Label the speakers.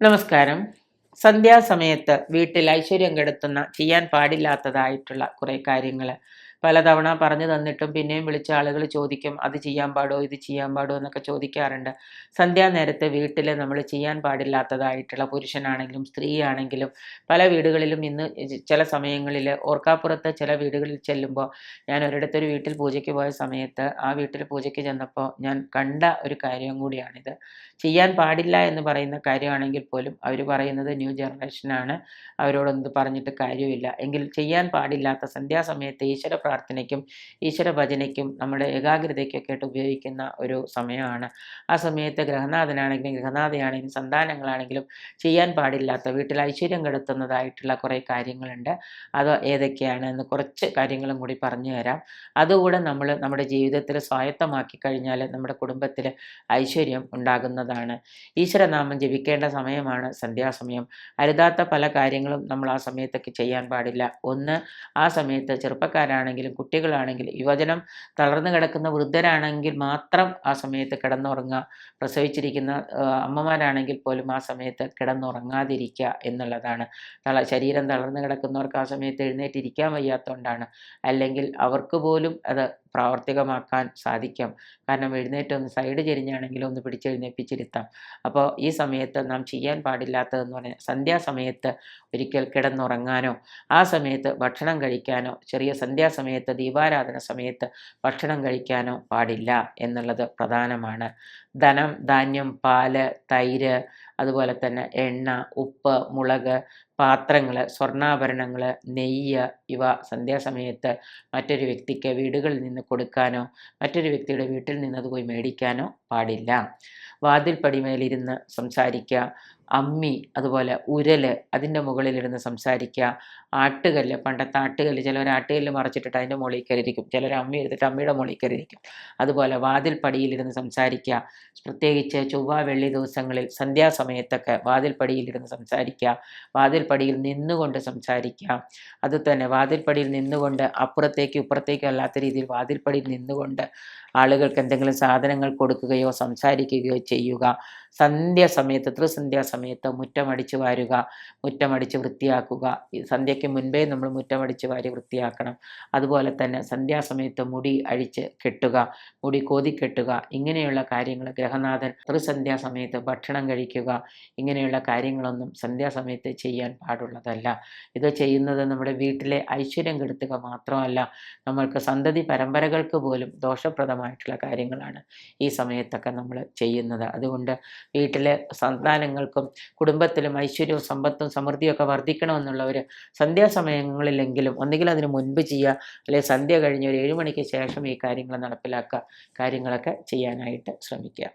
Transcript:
Speaker 1: നമസ്കാരം. സന്ധ്യാസമയത്ത് വീട്ടിൽ ഐശ്വര്യം കെടുത്തുന്ന ചെയ്യാൻ പാടില്ലാത്തതായിട്ടുള്ള കുറേ കാര്യങ്ങൾ പലതവണ പറഞ്ഞു തന്നിട്ടും പിന്നെയും വിളിച്ച ആളുകൾ ചോദിക്കും അത് ചെയ്യാൻ പാടോ? ഇത് ചെയ്യാൻ പാടോ? എന്നൊക്കെ ചോദിക്കാറുണ്ട്. സന്ധ്യാനേരത്ത് വീട്ടിൽ നമ്മൾ ചെയ്യാൻ പാടില്ലാത്തതായിട്ടുള്ള പുരുഷനാണെങ്കിലും സ്ത്രീയാണെങ്കിലും പല വീടുകളിലും ഇന്ന് ചില സമയങ്ങളിൽ ഓർക്കാപ്പുറത്ത് ചില വീടുകളിൽ ചെല്ലുമ്പോൾ ഞാൻ ഒരിടത്തൊരു വീട്ടിൽ പൂജയ്ക്ക് പോയ സമയത്ത് ആ വീട്ടിൽ പൂജയ്ക്ക് ചെന്നപ്പോൾ ഞാൻ കണ്ട ഒരു കാര്യം കൂടിയാണിത്. ചെയ്യാൻ പാടില്ല എന്ന് പറയുന്ന കാര്യമാണെങ്കിൽ പോലും അവർ പറയുന്നത് ന്യൂ ജനറേഷനാണ്. അവരോടൊന്നും പറഞ്ഞിട്ട് കാര്യമില്ല. എങ്കിൽ ചെയ്യാൻ പാടില്ലാത്ത സന്ധ്യാസമയത്ത് ഈശ്വര പ്രാർത്ഥനയ്ക്കും ഈശ്വര ഭജനയ്ക്കും നമ്മുടെ ഏകാഗ്രതയ്ക്കൊക്കെ ആയിട്ട് ഉപയോഗിക്കുന്ന ഒരു സമയമാണ്. ആ സമയത്ത് ഗ്രഹനാഥനാണെങ്കിലും ഗ്രഹനാഥയാണെങ്കിലും സന്താനങ്ങളാണെങ്കിലും ചെയ്യാൻ പാടില്ലാത്ത വീട്ടിൽ ഐശ്വര്യം കെടുത്തുന്നതായിട്ടുള്ള കുറേ കാര്യങ്ങളുണ്ട്. അത് ഏതൊക്കെയാണ് എന്ന് കുറച്ച് കാര്യങ്ങളും കൂടി പറഞ്ഞു തരാം. അതുകൂടെ നമ്മൾ നമ്മുടെ ജീവിതത്തിൽ സ്വായത്തമാക്കി കഴിഞ്ഞാൽ നമ്മുടെ കുടുംബത്തിൽ ഐശ്വര്യം ഉണ്ടാകുന്നതാണ്. ഈശ്വരനാമം ജപിക്കേണ്ട സമയമാണ് സന്ധ്യാസമയം. അരുതാത്ത പല കാര്യങ്ങളും നമ്മൾ ആ സമയത്തൊക്കെ ചെയ്യാൻ പാടില്ല. ഒന്ന് ആ സമയത്ത് ചെറുപ്പക്കാരാണെങ്കിലും കുട്ടികളാണെങ്കിലും യുവജനം തളർന്നു കിടക്കുന്ന വൃദ്ധരാണെങ്കിൽ മാത്രം ആ സമയത്ത് കിടന്നുറങ്ങുക. പ്രസവിച്ചിരിക്കുന്ന അമ്മമാരാണെങ്കിൽ പോലും ആ സമയത്ത് കിടന്നുറങ്ങാതിരിക്കുക എന്നുള്ളതാണ്. തള ശരീരം തളർന്നു കിടക്കുന്നവർക്ക് ആ സമയത്ത് എഴുന്നേറ്റിരിക്കാൻ വയ്യാത്തതുകൊണ്ടാണ് അല്ലെങ്കിൽ അവർക്ക് പോലും അത് പ്രാവർത്തികമാക്കാൻ സാധിക്കും. കാരണം എഴുന്നേറ്റ് ഒന്ന് സൈഡ് ചെരിഞ്ഞാണെങ്കിലും ഒന്ന് പിടിച്ചെഴുന്നേപ്പിച്ചിരുത്താം അപ്പോൾ ഈ സമയത്ത് നാം ചെയ്യാൻ പാടില്ലാത്തതെന്ന് പറഞ്ഞാൽ സന്ധ്യാസമയത്ത് ഒരിക്കൽ കിടന്നുറങ്ങാനോ ആ സമയത്ത് ഭക്ഷണം കഴിക്കാനോ ചെറിയ സന്ധ്യാസമയത്ത് ദീപാരാധന സമയത്ത് ഭക്ഷണം കഴിക്കാനോ പാടില്ല എന്നുള്ളത് പ്രധാനമാണ്. ധനം ധാന്യം പാൽ തൈര് അതുപോലെ തന്നെ എണ്ണ ഉപ്പ് മുളക് പാത്രങ്ങൾ സ്വർണാഭരണങ്ങൾ നെയ്യ് ഇവ സന്ധ്യാസമയത്ത് മറ്റൊരു വ്യക്തിക്ക് വീടുകളിൽ നിന്ന് കൊടുക്കാനോ മറ്റൊരു വ്യക്തിയുടെ വീട്ടിൽ നിന്ന് അത് പോയി മേടിക്കാനോ പാടില്ല. വാതിൽപ്പടിമേലിരുന്ന് സംസാരിക്കുക അമ്മി അതുപോലെ ഉരൽ അതിന്റെ മുകളിലിരുന്ന് സംസാരിക്കുക. ആട്ടുകല്ല് പണ്ടത്തെ ആട്ടുകല്ല് ചിലവർ ആട്ടുകല്ല് മറച്ചിട്ടിട്ട് അതിന്റെ മുകളിൽ കയറിയിരിക്കും. ചിലർ അമ്മി എടുത്തിട്ട് അമ്മയുടെ മുകളിൽ കയറിയിരിക്കും. അതുപോലെ വാതിൽപ്പടിയിലിരുന്ന് സംസാരിക്കുക. പ്രത്യേകിച്ച് ചൊവ്വ വെള്ളി ദിവസങ്ങളിൽ സന്ധ്യാസമയത്തൊക്കെ വാതിൽപ്പടിയിലിരുന്ന് സംസാരിക്കുക. വാതിൽപ്പടിയിൽ നിന്നുകൊണ്ട് സംസാരിക്കുക. അതുതന്നെ വാതിൽപ്പടിയിൽ നിന്നുകൊണ്ട് അപ്പുറത്തേക്കും ഇപ്പുറത്തേക്കും അല്ലാത്ത രീതിയിൽ വാതിൽപ്പടിയിൽ നിന്നുകൊണ്ട് ആളുകൾക്ക് എന്തെങ്കിലും സാധനങ്ങൾ കൊടുക്കുകയോ സംസാരിക്കുകയോ ചെയ്യുക. സന്ധ്യാസമയത്ത് ത്രിസന്ധ്യാസമയത്ത് മുറ്റമടിച്ച് വാരുക മുറ്റമടിച്ച് വൃത്തിയാക്കുക. സന്ധ്യയ്ക്ക് മുൻപേ നമ്മൾ മുറ്റമടിച്ച് വാരി വൃത്തിയാക്കണം. അതുപോലെ തന്നെ സന്ധ്യാസമയത്ത് മുടി അഴിച്ച് കെട്ടുക മുടി കോതി കെട്ടുക ഇങ്ങനെയുള്ള കാര്യങ്ങൾ ഗ്രഹനാഥൻ ത്രിസന്ധ്യാസമയത്ത് ഭക്ഷണം കഴിക്കുക ഇങ്ങനെയുള്ള കാര്യങ്ങളൊന്നും സന്ധ്യാസമയത്ത് ചെയ്യാൻ പാടുള്ളതല്ല. ഇത് ചെയ്യുന്നത് നമ്മുടെ വീട്ടിലെ ഐശ്വര്യം കെടുത്തുക മാത്രമല്ല നമ്മൾക്ക് സന്തതി പരമ്പരകൾക്ക് പോലും ദോഷപ്രദമായിട്ടുള്ള കാര്യങ്ങളാണ് ഈ സമയത്തൊക്കെ നമ്മൾ ചെയ്യുന്നത്. അതുകൊണ്ട് വീട്ടിലെ സന്താനങ്ങൾക്കും കുടുംബത്തിലും ഐശ്വര്യവും സമ്പത്തും സമൃദ്ധിയൊക്കെ വർദ്ധിക്കണമെന്നുള്ളവർ സന്ധ്യാസമയങ്ങളിലെങ്കിലും ഒന്നുകിൽ അതിന് മുൻപ് ചെയ്യുക അല്ലെങ്കിൽ സന്ധ്യ കഴിഞ്ഞ് ഒരു ഏഴ് മണിക്ക് ശേഷം ഈ കാര്യങ്ങൾ നടപ്പിലാക്കുക കാര്യങ്ങളൊക്കെ ചെയ്യാനായിട്ട് ശ്രമിക്കുക.